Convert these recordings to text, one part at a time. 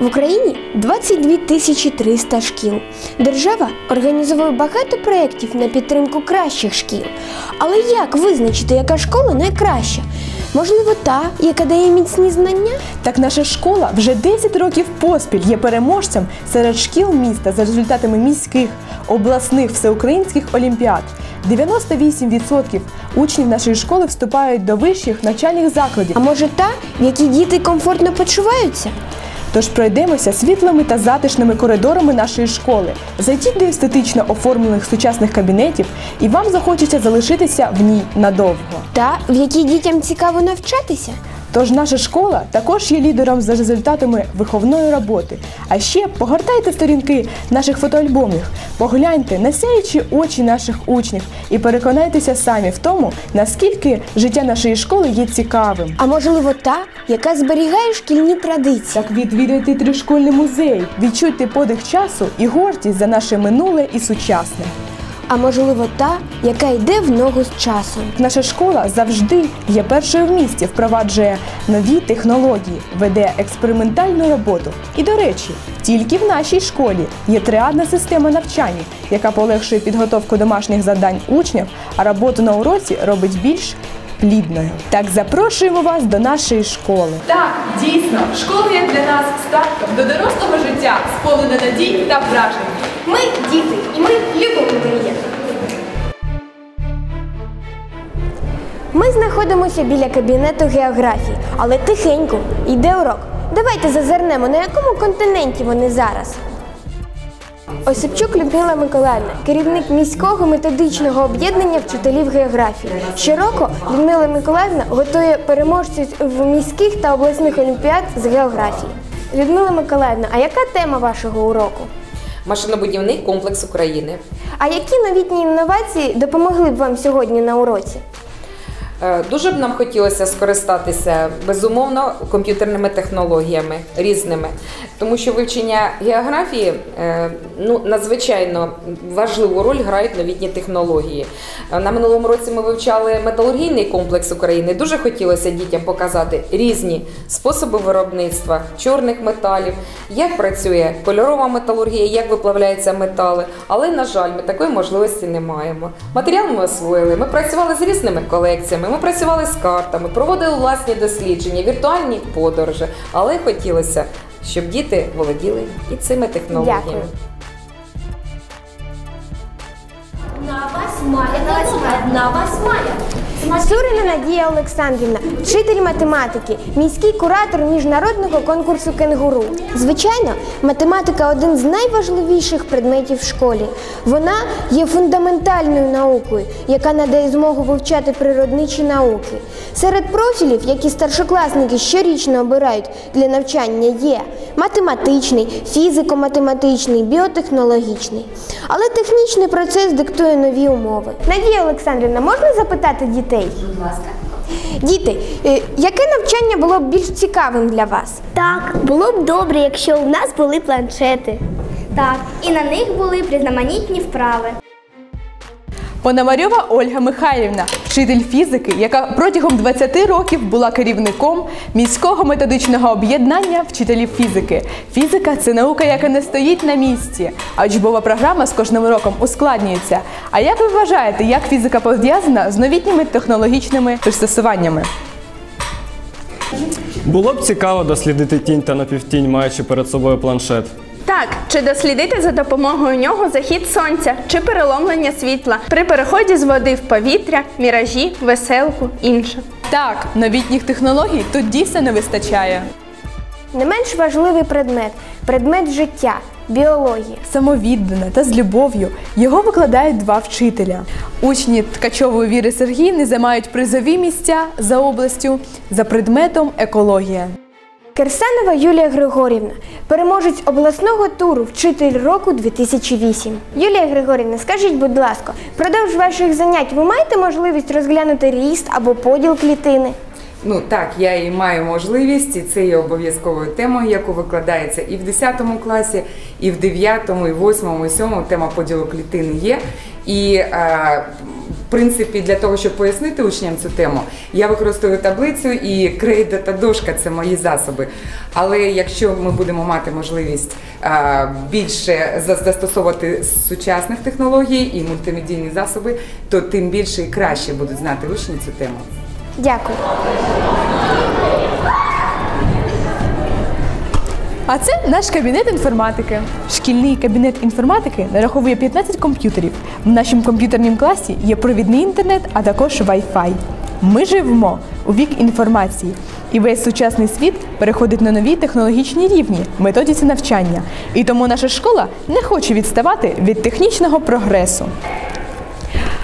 В Україні 22 тисячі 300 шкіл. Держава організовує багато проєктів на підтримку кращих шкіл. Але як визначити, яка школа найкраща? Можливо, та, яка дає міцні знання? Так наша школа вже 10 років поспіль є переможцем серед шкіл міста за результатами міських, обласних, всеукраїнських олімпіад. 98% учнів нашої школи вступають до вищих навчальних закладів. А може та, в якій діти комфортно почуваються? Тож пройдемося світлими та затишними коридорами нашої школи. Зайдіть до естетично оформлених сучасних кабінетів, і вам захочеться залишитися в ній надовго. Та, в якій дітям цікаво навчатися? Тож наша школа також є лідером за результатами виховної роботи. А ще погортайте сторінки наших фотоальбомів, погляньте на сяючі очі наших учнів і переконайтеся самі в тому, наскільки життя нашої школи є цікавим. А можливо, та, яка зберігає шкільні традиції? Так відвідайте тришкольний музей, відчуйте подих часу і гордість за наше минуле і сучасне. А можливо, та, яка йде в ногу з часом? Наша школа завжди є першою в місті, впроваджує нові технології, веде експериментальну роботу. І до речі, тільки в нашій школі є триадна система навчання, яка полегшує підготовку домашніх завдань учнів, а роботу на уроці робить більш плідною. Так запрошуємо вас до нашої школи. Так, дійсно, школа є для нас стартком до дорослого життя, сповнене надій та вражень. Ми діти, і ми любимо мріяти. Ми знаходимося біля кабінету географії, але тихенько йде урок. Давайте зазирнемо, на якому континенті вони зараз. Осипчук Людмила Миколаївна, керівник міського методичного об'єднання вчителів географії. Щороку Людмила Миколаївна готує переможців в міських та обласних олімпіад з географії. Людмила Миколаївна, а яка тема вашого уроку? Машинобудівний комплекс України. А які новітні інновації допомогли б вам сьогодні на уроці? Е, Дуже б нам хотілося скористатися безумовно комп'ютерними технологіями різними, тому що вивчення географії е, ну надзвичайно важливу роль грають новітні технології. Е, На минулому році ми вивчали металургійний комплекс України. Дуже хотілося дітям показати різні способи виробництва чорних металів, як працює кольорова металургія, як виплавляються метали. Але на жаль, ми такої можливості не маємо. Матеріал ми освоїли. Ми працювали з різними колекціями. Ми працювали з картами, проводили власні дослідження, віртуальні подорожі. Але хотілося, щоб діти володіли і цими технологіями. Дякую. На вас має. на вас Майя, на вас Майя. Сурина Надія Олександрівна, вчитель математики, міський куратор міжнародного конкурсу кенгуру. Звичайно, математика один з найважливіших предметів в школі. Вона є фундаментальною наукою, яка надає змогу вивчати природничі науки. Серед профілів, які старшокласники щорічно обирають для навчання, є математичний, фізико-математичний, біотехнологічний. Але технічний процес диктує нові умови. Надія Олександрівна, можна запитати дітей? Будь ласка. Діти, е, яке навчання було б більш цікавим для вас? Так, було б добре, якщо у нас були планшети. Так, і на них були різноманітні вправи. Пономарьова Ольга Михайлівна, вчитель фізики, яка протягом 20 років була керівником міського методичного об'єднання вчителів фізики. Фізика це наука, яка не стоїть на місці, а учбова програма з кожним роком ускладнюється. А як ви вважаєте, як фізика пов'язана з новітніми технологічними пристосуваннями? Було б цікаво дослідити тінь та напівтінь, маючи перед собою планшет. Так, чи дослідити за допомогою нього захід сонця чи переломлення світла при переході з води в повітря, міражі, веселку, інше. Так, новітніх технологій тут дійсно не вистачає. Не менш важливий предмет предмет життя, біологія. Самовіддано та з любов'ю його викладають два вчителя. Учні Ткачової Віри Сергіївни займають призові місця за областю за предметом екологія. Кирсанова Юлія Григорівна, переможець обласного туру Вчитель року 2008. Юлія Григорівна, скажіть, будь ласка, впродовж ваших занять ви маєте можливість розглянути ріст або поділ клітини? Ну так, я і маю можливість, і це є обов'язковою темою, яку викладається і в 10 класі, і в 9, і 8, і 7 тема поділу клітини є. І е, принципі, для того, щоб пояснити учням цю тему, я використовую таблицю і крейда та дошка це мої засоби. Але якщо ми будемо мати можливість більше застосовувати сучасних технологій і мультимедійні засоби, то тим більше і краще будуть знати учні цю тему. Дякую. А це наш кабінет інформатики. Шкільний кабінет інформатики нараховує 15 комп'ютерів. В нашому комп'ютерному класі є провідний інтернет, а також Wi-Fi. Ми живемо у вік інформації, і весь сучасний світ переходить на нові технологічні рівні методіці навчання. І тому наша школа не хоче відставати від технічного прогресу.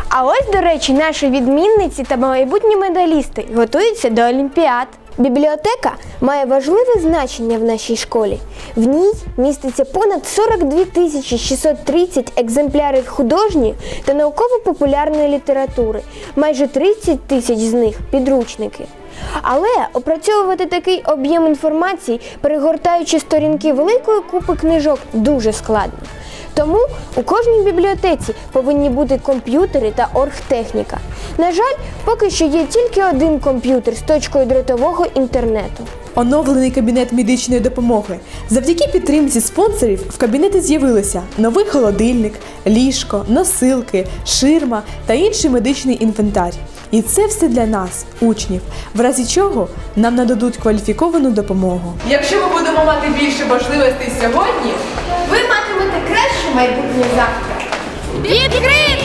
А ось, до речі, наші відмінниці та майбутні медалісти готуються до Олімпіад. Бібліотека має важливе значення в нашій школі. В ній міститься понад 42 тисячі 630 екземплярів художньої та науково-популярної літератури, майже 30 тисяч з них підручники. Але опрацьовувати такий об'єм інформації, перегортаючи сторінки великої купи книжок, дуже складно. Тому у кожній бібліотеці повинні бути комп'ютери та оргтехніка. На жаль, поки що є тільки один комп'ютер з точкою дротового інтернету. Оновлений кабінет медичної допомоги. Завдяки підтримці спонсорів в кабінеті з'явилися новий холодильник, ліжко, носилки, ширма та інший медичний інвентар. І це все для нас, учнів, в разі чого нам нададуть кваліфіковану допомогу. Якщо ми будемо мати більше можливостей сьогодні, Ви матимете майбутнє завтра. Відкрито!